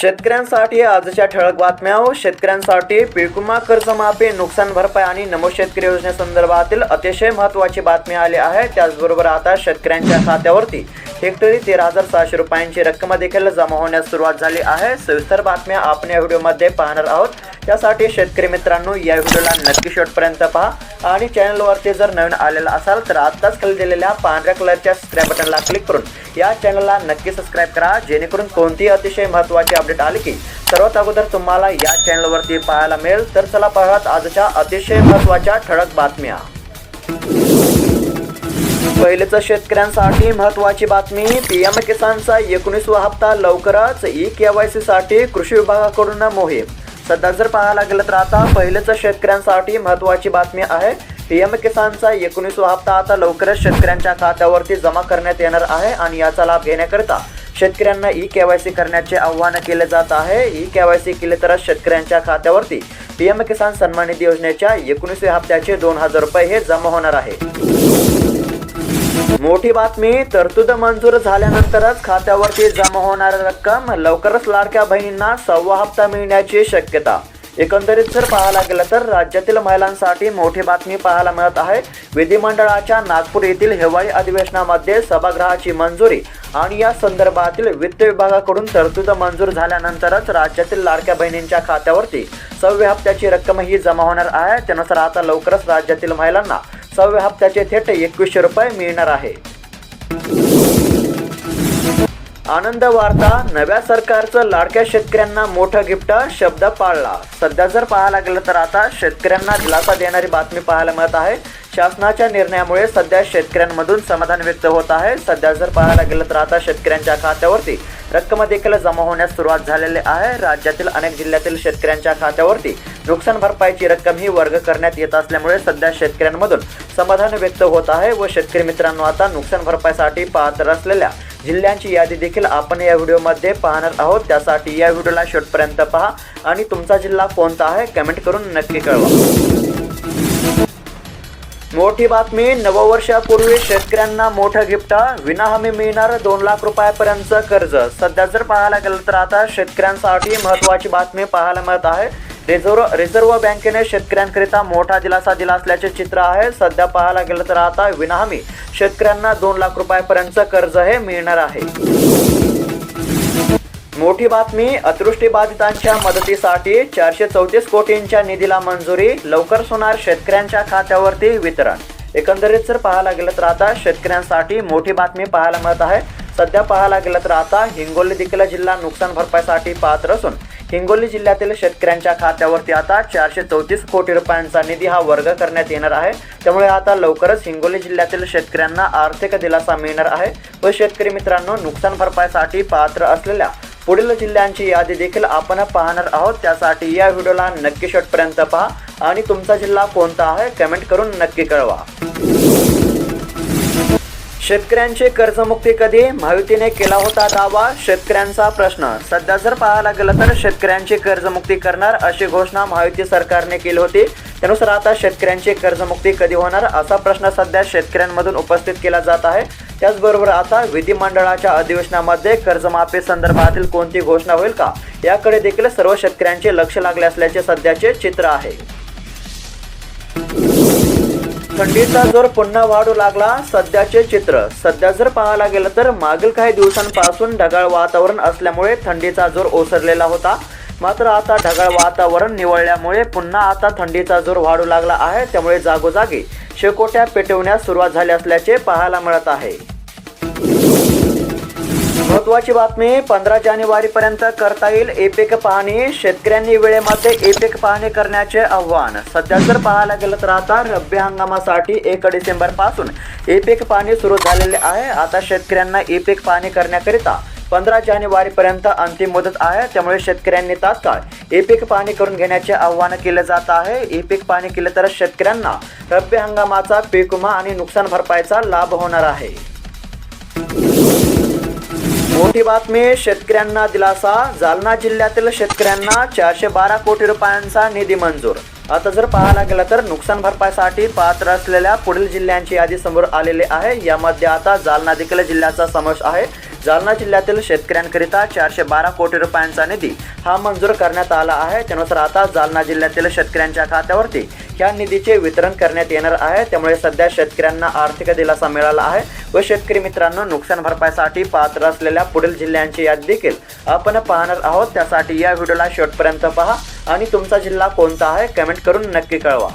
शेतकऱ्यांसाठी आजच्या ठळक बातम्या हो. शेतकऱ्यांसाठी पिळकुमा कर्जमाफी नुकसान भरपाई आणि नमो शेतकरी योजनेसंदर्भातील अतिशय महत्त्वाची बातमी आली आहे. त्याचबरोबर आता शेतकऱ्यांच्या खात्यावरती हेक्टरी तेरा हजार सहाशे रुपयांची रक्कम देखील जमा होण्यास सुरुवात झाली आहे. सविस्तर बातम्या आपण या व्हिडिओमध्ये पाहणार आहोत. त्यासाठी शेतकरी मित्रांनो या व्हिडिओला नक्की शेवटपर्यंत पहा आणि चॅनलवरती जर नवीन आलेला असाल तर आत्ताच खाली दिलेल्या पांढऱ्या कलरच्या सबस्क्राईब बटनला क्लिक करून या चॅनलला नक्की सबस्क्राईब करा जेणेकरून कोणतीही अतिशय महत्त्वाची अपडेट आले की सर्वात अगोदर तुम्हाला या चॅनलवरती पाहायला मिळेल. तर चला पाहत आजच्या अतिशय महत्त्वाच्या ठळक बातम्या. पहिलेच शेतकऱ्यांसाठी महत्त्वाची बातमी पीएम किसानचा एकोणीसवा हप्ता लवकरच ई केवायसी साठी कृषी विभागाकडून मोहीम. सध्या जर पाहायला गेलं तर आता पहिलेच शेतकऱ्यांसाठी महत्त्वाची बातमी आहे. पीएम किसानचा एकोणीसवा हप्ता आता लवकरच शेतकऱ्यांच्या खात्यावरती जमा करण्यात येणार आहे आणि याचा लाभ घेण्याकरिता शेतकऱ्यांना ई केवायसी करण्याचे आव्हान केले जात आहे. ई केवायसी केले तरच शेतकऱ्यांच्या खात्यावरती पीएम किसान सन्मान निधी योजनेच्या एकोणीसव्या हप्त्याचे दोन हजार रुपये हे जमा होणार आहे. मोठी बातमी तरतूद मंजूर झाल्यानंतरच खात्यावरती जमा होणारी रक्कम लवकरच लाडक्या बहिणींना सव्वा हप्ता मिळण्याची शक्यता. एकंदरीत जर पाहायला गेलं तर राज्यातील महिलांसाठी मोठी बातमी पाहायला मिळत आहे. विधिमंडळाच्या नागपूर येथील हिवाळी अधिवेशनामध्ये सभागृहाची मंजुरी आणि या संदर्भातील वित्त विभागाकडून तरतूद मंजूर झाल्यानंतरच राज्यातील लाडक्या बहिणींच्या खात्यावरती सव्या हप्त्याची रक्कम ही जमा होणार आहे. त्यानुसार आता लवकरच राज्यातील महिलांना सव्या हप्त्याचे थेट एकवीसशे रुपये मिळणार आहे. आनंद वार्ता नव्या सरकारचं लाडक्या शेतकऱ्यांना मोठं गिफ्ट शब्द पाळला. सध्या जर पाहायला गेलं तर आता शेतकऱ्यांना दिलासा देणारी बातमी पाहायला मिळत आहे. शासनाच्या निर्णयामुळे सध्या शेतकऱ्यांमधून समाधान व्यक्त होत आहे. सध्या जर पाहायला गेलं तर आता शेतकऱ्यांच्या खात्यावरती रक्कम देखील जमा होण्यास सुरुवात झालेली आहे. राज्यातील अनेक जिल्ह्यातील शेतकऱ्यांच्या खात्यावरती नुकसान भरपाईची रक्कम ही वर्ग करण्यात येत असल्यामुळे सध्या शेतकऱ्यांमधून समाधान व्यक्त होत आहे व शेतकरी मित्रांनो आता नुकसान भरपाईसाठी पात्र असलेल्या जिल्ह्यांची यादी देखील आपण या व्हिडिओमध्ये पाहणार आहोत. त्यासाठी या व्हिडिओला शेवटपर्यंत पहा. आणि तुमचा जिल्हा कोणता आहे कमेंट करून नक्की कळवा. मोठी बातमी नववर्षापूर्वी शेतकऱ्यांना मोठं गिफ्ट विनाहमी मिळणार दोन लाख रुपयापर्यंतचं कर्ज. सध्या जर पाहायला गेलं तर आता शेतकऱ्यांसाठी महत्त्वाची बातमी पाहायला मिळत आहे. रिझर्व्ह रिझर्व्ह बँकेने शेतकऱ्यांकरिता मोठा दिलासा दिला असल्याचे चित्र आहे. सध्या पाहायला गेलं तर आता विनाहमी शेतकऱ्यांना दोन लाख रुपयापर्यंत कर्ज हे मिळणार आहे. मोठी बातमी अतृष्टीबाधितांच्या मदतीसाठी चारशे चौतीस कोटींच्या निधीला मंजुरी लवकर होणार शेतकऱ्यांच्या खात्यावरती वितरण. एकंदरीत जर पाहायला गेलं तर आता शेतकऱ्यांसाठी मोठी बातमी पाहायला मिळत आहे. सध्या पाहायला गेलं तर आता हिंगोली देखील जिल्हा नुकसान भरपाईसाठी पात्र असून हिंगोली जिल्ह्यातील शेतकऱ्यांच्या खात्यावरती आता चारशे चौतीस कोटी रुपयांचा निधी हा वर्ग करण्यात येणार आहे. त्यामुळे आता लवकरच हिंगोली जिल्ह्यातील शेतकऱ्यांना आर्थिक दिलासा मिळणार आहे व शेतकरी मित्रांनो नुकसान भरपाईसाठी पात्र असलेल्या पुढील जिल्ह्यांची यादी देखील आपण पाहणार आहोत. त्यासाठी या व्हिडिओला नक्की शेवटपर्यंत पहा. आणि तुमचा जिल्हा कोणता आहे कमेंट करून नक्की कळवा. शेतकऱ्यांची कर्जमुक्ती कधी? महायुतीने केला होता दावा? शेतकऱ्यांचा प्रश्न. सध्या जर पाहायला गेलं तर शेतकऱ्यांची कर्जमुक्ती करणार अशी घोषणा महायुती सरकारने केली होती. त्यानुसार आता शेतकऱ्यांची कर्जमुक्ती कधी होणार असा प्रश्न सध्या शेतकऱ्यांमधून उपस्थित केला जात आहे. त्याचबरोबर आता विधिमंडळाच्या अधिवेशनामध्ये कर्जमाफी संदर्भातील कोणती घोषणा होईल का? याकडे देखील सर्व शेतकऱ्यांचे लक्ष लागले असल्याचे सध्याचे चित्र आहे. थंडीचा जोर पुन्हा वाढू लागला. सध्याचे चित्र. सध्या जर पाहायला गेलं तर मागील काही दिवसांपासून ढगाळ वातावरण असल्यामुळे थंडीचा जोर ओसरलेला होता. मात्र आता ढगाळ वातावरण निवळल्यामुळे पुन्हा आता थंडीचा जोर वाढू लागला आहे. त्यामुळे जागोजागी शेकोट्या पेटवण्यास सुरुवात झाली असल्याचे पाहायला मिळत आहे. महत्वाची बातमी पंधरा जानेवारी पर्यंत करता येईल एपेक पाहणी. शेतकऱ्यांनी वेळेमध्ये एपेक पाहणी करण्याचे आव्हान. सध्या जर पाहायला गेलं तर आता रब्बी हंगामासाठी एक डिसेंबरपासून एपेक पाहणी सुरू झालेले आहे. आता शेतकऱ्यांना एपेक पाहणी करण्याकरिता पंधरा जानेवारी पर्यंत अंतिम मुदत आहे. त्यामुळे शेतकऱ्यांनी तात्काळ एपीक पाणी करून घेण्याचे आव्हान केले जात आहे. एपीक पाणी केले तर शेतकऱ्यांना रब्बी हंगामाचा पीक विमा आणि नुकसान भरपाईचा लाभ होणार आहे. मोठी बातमी शेतकऱ्यांना दिलासा जालना जिल्ह्यातील शेतकऱ्यांना चारशे बारा कोटी रुपयांचा निधी मंजूर. आता जर पाहायला गेलं तर नुकसान भरपाईसाठी पात्र असलेल्या पुढील जिल्ह्यांची यादी समोर आलेली आहे. यामध्ये आता जालना देखील जिल्ह्याचा समावेश आहे. जालना जिल्ह्यातील शेतकऱ्यांकरिता चारशे बारा कोटी रुपयांचा निधी हा मंजूर करण्यात आला आहे. त्यानुसार आता जालना जिल्ह्यातील शेतकऱ्यांच्या खात्यावरती ह्या निधीचे वितरण करण्यात येणार आहे. त्यामुळे सध्या शेतकऱ्यांना आर्थिक दिलासा मिळाला आहे व शेतकरी मित्रांनो नुकसान भरपाईसाठी पात्र असलेल्या पुढील जिल्ह्यांची यादी देखील आपण पाहणार आहोत. त्यासाठी या व्हिडिओला शेवटपर्यंत पहा. आणि तुमचा जिल्हा कोणता आहे कमेंट करून नक्की कळवा.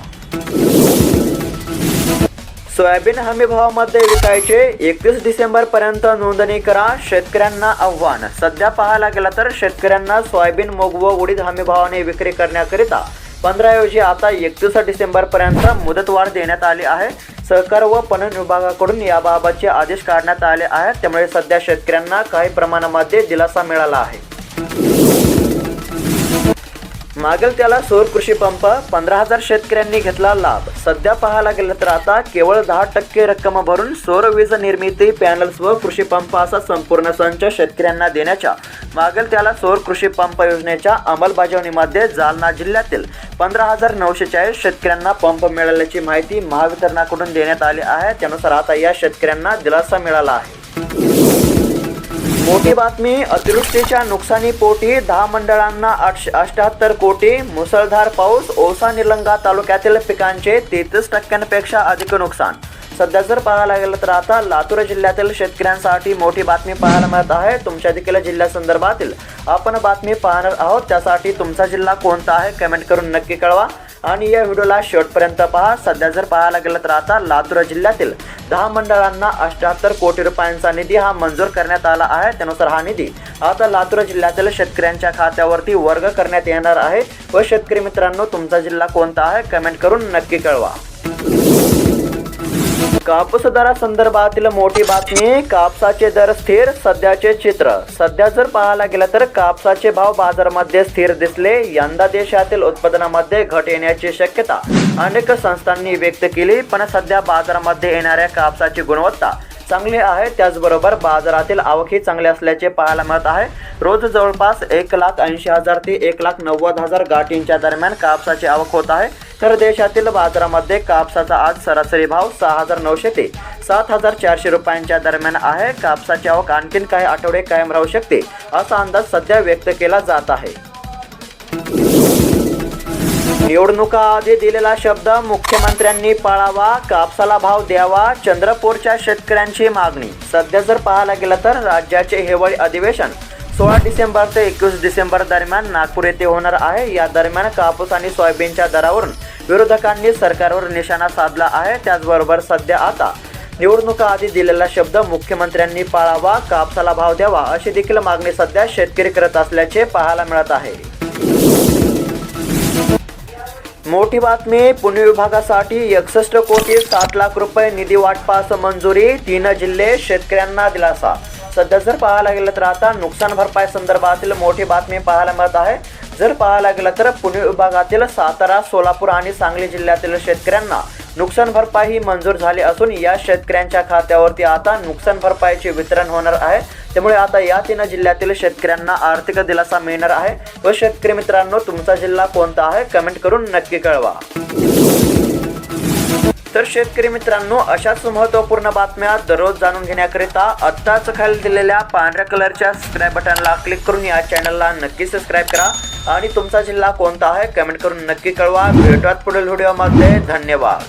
सोयाबीन हमी भावामध्ये विकायचे. एकतीस डिसेंबर पर्यंत नोंदणी करा. शेतकऱ्यांना आव्हान. सध्या पाहायला गेला तर शेतकऱ्यांना सोयाबीन मूग व उडीद हमी भावाने विक्री करण्याकरिता पंधरा ऐवजी आता एकतीस डिसेंबर पर्यंत मुदतवाढ देण्यात आली आहे. सहकार व पणन विभागाकडून याबाबतचे आदेश काढण्यात आले आहेत. त्यामुळे सध्या शेतकऱ्यांना काही प्रमाणामध्ये दिलासा मिळाला आहे. मागेल त्याला सौर कृषी पंप पंधरा हजार शेतकऱ्यांनी घेतला लाभ. सध्या पाहायला गेलं तर आता केवळ दहा टक्के रक्कम भरून सौर वीज निर्मिती पॅनल्स व कृषी पंप असा संपूर्ण संच शेतकऱ्यांना देण्याच्या मागेल त्याला सौर कृषी पंप योजनेच्या अंमलबजावणीमध्ये जालना जिल्ह्यातील पंधरा हजार नऊशे चाळीस शेतकऱ्यांना पंप मिळाल्याची माहिती महावितरणाकडून देण्यात आली आहे. त्यानुसार आता या शेतकऱ्यांना दिलासा मिळाला आहे. मोठी बातमी अतिवृष्टीच्या नुकसानीपोटी दहा मंडळांना आठशे अठ्याहत्तर कोटी मुसळधार पाऊस ओसा निलंगा तालुक्यातील पिकांचे तेहतीस टक्क्यांपेक्षा अधिक नुकसान. सध्या जर पाहायला गेलं तर आता लातूर जिल्ह्यातील शेतकऱ्यांसाठी मोठी बातमी पाहायला मिळत आहे. तुमच्या देखील जिल्ह्यासंदर्भातील आपण बातमी पाहणार आहोत. त्यासाठी तुमचा जिल्हा कोणता आहे कमेंट करून नक्की कळवा. आणि या व्हिडिओला शेवटपर्यंत पहा. सध्या जर पाहायला गेलं तर आता लातूर जिल्ह्यातील दहा मंडळांना अठ्याहत्तर कोटी रुपयांचा निधी हा मंजूर करण्यात आला आहे. त्यानुसार हा निधी आता लातूर जिल्ह्यातील शेतकऱ्यांच्या खात्यावरती वर्ग करण्यात येणार आहे. व शेतकरी मित्रांनो तुमचा जिल्हा कोणता आहे? कमेंट करून नक्की कळवा. कापूस दरासंदर्भातील मोठी बातमी कापसाचे दर स्थिर सध्याचे चित्र. सध्या जर पाहायला गेलं तर कापसाचे भाव बाजारामध्ये स्थिर दिसले. यंदा देशातील उत्पादनामध्ये घट येण्याची शक्यता अनेक संस्थांनी व्यक्त केली पण सध्या बाजारामध्ये येणाऱ्या कापसाची गुणवत्ता चांगली आहे. त्याचबरोबर बाजारातील आवकही चांगली असल्याचे पाहायला मिळत आहे. रोज जवळपास एक लाख ऐंशी हजार ते एक लाख नव्वद हजार गाठींच्या दरम्यान कापसाची आवक होत आहे. तर देशातील बाजारामध्ये कापसाचा आज सरासरी भाव सहा हजार नऊशे ते सात हजार चारशे रुपयांच्या दरम्यान आहे. कापसाची आवक आणखीन काही आठवडे कायम राहू शकते असा अंदाज सध्या व्यक्त केला जात आहे. निवडणुका आधी दिलेला शब्द मुख्यमंत्र्यांनी पाळावा कापसाला भाव द्यावा चंद्रपूरच्या शेतकऱ्यांची मागणी. सध्या जर पाहायला गेलं तर राज्याचे हिवाळी अधिवेशन सोळा डिसेंबर ते एकवीस डिसेंबर दरम्यान नागपूर येथे होणार आहे. या दरम्यान कापूस आणि सोयाबीनच्या दरावरून विरोधकांनी सरकारवर निशाणा साधला आहे. त्याचबरोबर सध्या आता निवडणुका आधी दिलेला शब्द मुख्यमंत्र्यांनी पाळावा कापसाला भाव द्यावा अशी देखील मागणी सध्या शेतकरी करत असल्याचे पाहायला मिळत आहे. मोठी बातमी पुणे विभागासाठी एकसष्ट कोटी सात लाख रुपये निधी वाटपास मंजुरी तीन जिल्हे शेतकऱ्यांना दिलासा सध्या जर पाहायला गेलं तर आता नुकसान भरपाई संदर्भातील मोठी बातमी पाहायला मिळत आहे. जर पाहायला गेलं तर पुणे विभागातील सातारा सोलापूर आणि सांगली जिल्ह्यातील शेतकऱ्यांना नुकसान भरपाई ही मंजूर झाली असून या शेतकऱ्यांच्या खात्यावरती आता नुकसान भरपाईचे वितरण होणार आहे. त्यामुळे आता या तीन जिल्ह्यातील शेतकऱ्यांना आर्थिक दिलासा मिळणार आहे. व शेतकरी मित्रांनो तुमचा जिल्हा कोणता आहे? कमेंट करून नक्की कळवा. तर शेतकरी मित्रांनो अशाच महत्त्वपूर्ण बातम्या दररोज जाणून घेण्याकरिता आत्ताच खाली दिलेल्या पांढऱ्या कलरच्या सबस्क्राईब बटनला क्लिक करून या चॅनलला नक्की सबस्क्राईब करा. आणि तुमचा जिल्हा कोणता आहे कमेंट करून नक्की कळवा. भेटूयात पुढील व्हिडिओमध्ये धन्यवाद.